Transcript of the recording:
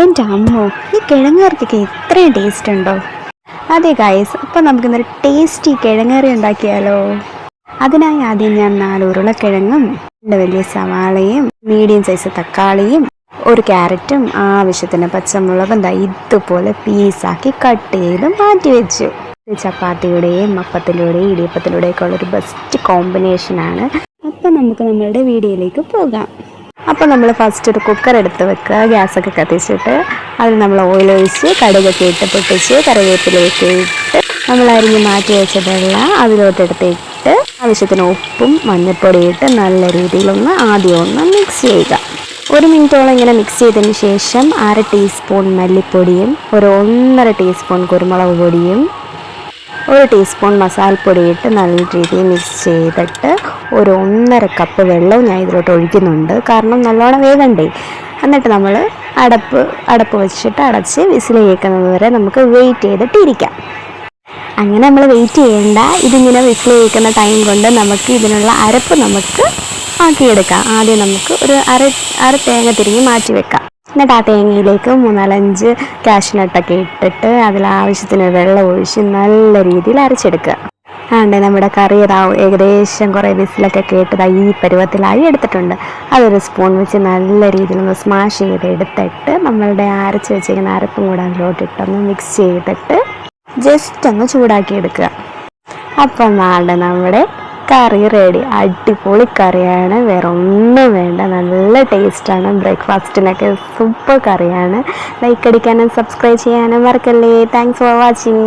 എന്റെ അമ്മോ ഈ കിഴങ്ങുകറിക്കൊക്കെ ഇത്രയും ടേസ്റ്റ് ഉണ്ടോ? അതെ ഗായസ് അപ്പം നമുക്കിന്നൊരു ടേസ്റ്റി കിഴങ്ങുകറി ഉണ്ടാക്കിയാലോ? അതിനായി ആദ്യം ഞാൻ നാല് ഉരുളക്കിഴങ്ങും രണ്ട് വലിയ സവാളയും മീഡിയം സൈസ് തക്കാളിയും ഒരു ക്യാരറ്റും ആവശ്യത്തിന് പച്ചമുളകും ദാ ഇതുപോലെ പീസാക്കി കട്ട് ചെയ്ത് മാറ്റി വെച്ചു. ചപ്പാത്തിയുടെയും അപ്പത്തിലൂടെയും ഇടിയപ്പത്തിലൂടെയൊക്കെ ഉള്ളൊരു ബെസ്റ്റ് കോമ്പിനേഷനാണ് അപ്പം നമുക്ക് നമ്മളുടെ വീഡിയോയിലേക്ക് പോകാം. അപ്പോൾ നമ്മൾ ഫസ്റ്റ് ഒരു കുക്കർ എടുത്ത് വെക്കുക. ഗ്യാസൊക്കെ കത്തിച്ചിട്ട് അതിൽ നമ്മൾ ഓയിൽ ഒഴിച്ച് കടുകൊക്കെ ഇട്ട് പൊട്ടിച്ച് കറിവേപ്പിലേക്ക് ഇട്ട് നമ്മൾ അരിഞ്ഞ് മാറ്റി വെച്ച വെള്ളം അതിലോട്ട് എടുത്തിട്ട് ആവശ്യത്തിന് ഉപ്പും മഞ്ഞൾപ്പൊടിയും ഇട്ട് നല്ല രീതിയിലൊന്ന് ആദ്യം ഒന്ന് മിക്സ് ചെയ്യുക. ഒരു മിനിറ്റോളം ഇങ്ങനെ മിക്സ് ചെയ്തതിന് ശേഷം അര ടീസ്പൂൺ മല്ലിപ്പൊടിയും ഒരു ഒന്നര ടീസ്പൂൺ കുരുമുളക് പൊടിയും ഒരു ടീസ്പൂൺ മസാലപ്പൊടി ഇട്ട് നല്ല രീതിയിൽ മിക്സ് ചെയ്തിട്ട് ഒരു ഒന്നര കപ്പ് വെള്ളവും ഞാൻ ഇതിലോട്ട് ഒഴിക്കുന്നുണ്ട്. കാരണം നല്ലോണം വേഗണ്ടേ. എന്നിട്ട് നമ്മൾ അടപ്പ് അടപ്പ് വെച്ചിട്ട് അടച്ച് വിസിൽ കേൾക്കുന്നത് വരെ നമുക്ക് വെയിറ്റ് ചെയ്തിട്ട് ഇരിക്കാം അങ്ങനെ നമ്മൾ വെയിറ്റ് ചെയ്യേണ്ട. ഇതിങ്ങനെ വിസിൽ കേൾക്കുന്ന ടൈം കൊണ്ട് നമുക്ക് ഇതിനുള്ള അരപ്പ് നമുക്ക് ആക്കിയെടുക്കാം. ആദ്യം നമുക്ക് ഒരു അര അര തേങ്ങ തിരിഞ്ഞ് മാറ്റി വെക്കാം. എന്നിട്ട് ആ തേങ്ങയിലേക്ക് മൂന്നാലഞ്ച് കാഷ്നട്ടൊക്കെ ഇട്ടിട്ട് അതിൽ ആവശ്യത്തിന് വെള്ളം ഒഴിച്ച് നല്ല രീതിയിൽ അരച്ചെടുക്കുക. ആണ്ട് നമ്മുടെ കറി ഏതാ ഏകദേശം കുറേ വിസിലൊക്കെ കേട്ടത് ഈ പരുവത്തിലായി എടുത്തിട്ടുണ്ട്. അതൊരു സ്പൂൺ വെച്ച് നല്ല രീതിയിൽ ഒന്ന് സ്മാഷ് ചെയ്ത് എടുത്തിട്ട് നമ്മളുടെ അരച്ച് വെച്ചിരിക്കുന്ന അരപ്പും കൂടെ അതിലോട്ടിട്ടൊന്ന് മിക്സ് ചെയ്തിട്ട് ജസ്റ്റ് ഒന്ന് ചൂടാക്കി എടുക്കുക. അപ്പം നാളെ നമ്മുടെ കറി റെഡി അടിപൊളി കറിയാണ്. വേറെ ഒന്നും വേണ്ട. നല്ല ടേസ്റ്റാണ് ബ്രേക്ക്ഫാസ്റ്റിനൊക്കെ സൂപ്പർ കറിയാണ്. ലൈക്ക് അടിക്കാനും സബ്സ്ക്രൈബ് ചെയ്യാനും മറക്കല്ലേ. Thanks for watching